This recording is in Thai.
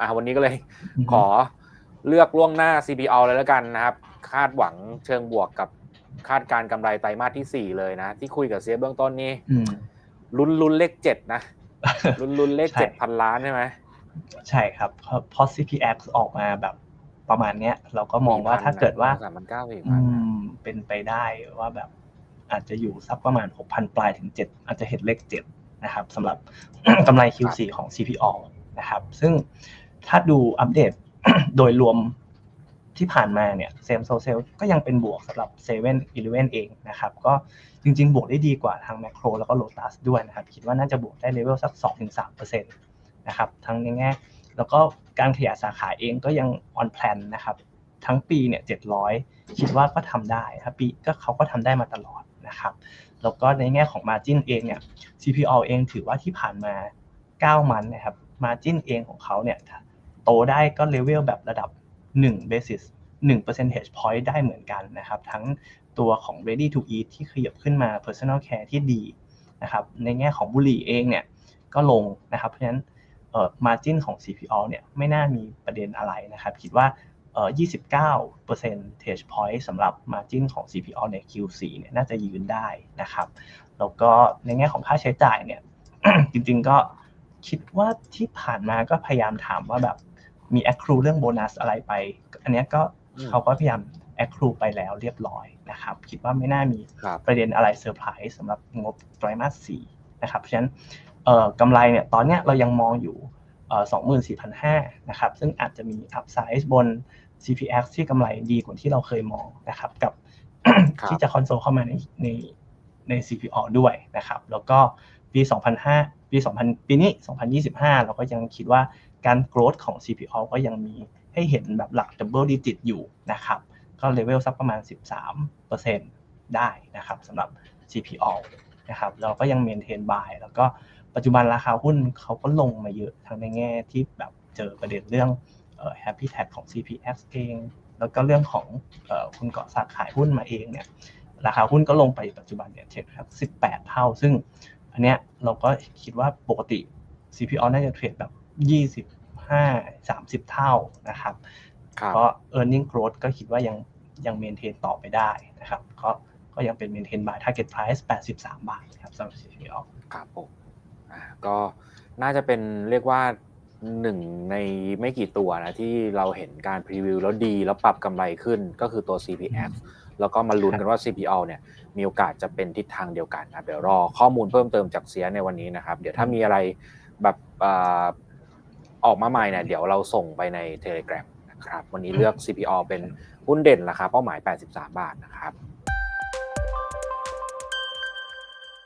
อ่าวันนี้ก็เลยขอเลือกล่วงหน้า CPO เลยแล้วกันนะครับ คาดหวังเชิงบวกกับคาดการณ์กำไรไตรมาสที่4เลยนะ ที่คุยกับเซียเบื้องต้นนี่อืมลุ้นลุ้นเลขเจ็ดนะลุ้นลุ้นเลขใช่เจ็ดพันล้านใช่ไหมใช่ครับเพราะเพราะ CPX ออกมาแบบประมาณเนี้ย เราก็มองว่าถ้าเกิดว่าสามพันเก้าสี่อืพันมเป็นไปได้ว่าแบบอาจจะอยู่สักประมาณ6,000ปลายถึง7อาจจะเห็นเลข7นะครับสำหรับกำไร Q4 ของ CPO นะครับ ซึ่ง ถ้าดูอัปเดตโดยรวมที่ผ่านมาเนี่ยเซมโซเซลก็ยังเป็นบวกสำหรับ7 e เ e ่ e อเองนะครับ ก็จริงๆ บวกได้ดีกว่าทางแมคโครแล้วก็โ o ตัสด้วยนะครับ คิดว่าน่าจะบวกได้เลเวลสัก 2-3%นะครับทั้งในแง่แล้วก็การขยายสาขาเองก็ยัง on plan นะครับทั้งปีเนี่ย700 คิดว่าก็ทำได้ครับปีก็เขาก็ทำได้มาตลอดนะครับ แล้วก็ในแง่ของ Margin เองเนี่ย CPO เองถือว่าที่ผ่านมา 9 มันนะครับ Margin เองของเขาเนี่ย โตได้ก็เลเวลแบบระดับ1 basis 1 percentage point ได้เหมือนกันนะครับ ทั้งตัวของ ready to eat ที่ขยับขึ้นมา personal care ที่ดีนะครับในแง่ของบุหรี่เองเนี่ยก็ลงนะครับ เพราะฉะนั้นเอ่อ margin ของ CPO เนี่ยไม่น่ามีประเด็นอะไรนะครับ คิดว่าเอ่อ29 percentage point สำหรับ margin ของ CPO ใน Q4 เนี่ยน่าจะยืนได้นะครับ แล้วก็ในแง่ของค่าใช้จ่ายเนี่ยจริงๆก็คิดว่าที่ผ่านมาก็พยายามถามว่าแบบ มี accrue เรื่องโบนัสอะไรไป อันเนี้ยก็อืมเขาก็พยายาม accrue ไปแล้วเรียบร้อยนะครับ คิดว่าไม่น่ามีครับประเด็นอะไรเซอร์ไพรส์สำหรับงบไตรมาสสี่นะครับ เพราะฉะนั้นเอ่อกำไรเนี่ยตอนเนี้ยเรายังมองอยู่เอ่อสองหมื่นสี่พันห้านะครับ ซึ่งอาจจะมีอัพไซด์บน CPX ที่กำไรดีกว่าที่เราเคยมองนะครับกับครับที่จะคอนโซลเข้ามาในในใน CPO ด้วยนะครับ แล้วก็ปี 2005 ปี2000ปีนี้ 2025 เราก็ยังคิดว่าการโกรธของ CPO ก็ยังมีให้เห็นแบบหลัก double digit อยู่นะครับ ก็เลเวลสักประมาณ 13%ได้นะครับสำหรับ CPO นะครับเราก็ยังเมนเทนบายแล้วก็ปัจจุบันราคาหุ้นเขาก็ลงมาเยอะทั้งในแง่ที่แบบเจอประเด็นเรื่องเอ่อ Happy Tag ของ CPX เอง แล้วก็เรื่องของเอ่อคุณเกาะสากขายหุ้นมาเองเนี่ยราคาหุ้นก็ลงไปปัจจุบันเนี่ยเทรดครับ18 เท่า ซึ่ง อันเนี้ยเราก็คิดว่าปกติ CPO น่าจะเทรดแบบ 25 30 เท่านะครับครับก็ e a r n i n g growth ก็คิดว่ายังยังเมนเทนต่อไปได้นะครับ ก็ก็ยังเป็นเมนเทน by target price 83 บาทครับสำหรับ CPO ครับผมอ่าก็น่าจะเป็นเรียกว่าหนึ่งในไม่กี่ตัวนะที่เราเห็นการพรีวิวแล้วดีแล้วปรับกำไรขึ้นก็คือตัว CPX แล้วก็มาลุ้นกันว่า CPO เนี่ยมีโอกาสจะเป็นทิศทางเดียวกันนะครับเดี๋ยวรอข้อมูลเพิ่มเติมจากเซียในวันนี้นะครับ เดี๋ยวถ้ามีอะไรแบบอาออกมาใหม่เนี่ยเดี๋ยวเราส่งไปใน Telegram นะครับ วันนี้เลือก CPO เป็นหุ้นเด่นราคาเป้าหมาย 83 บาทนะครับ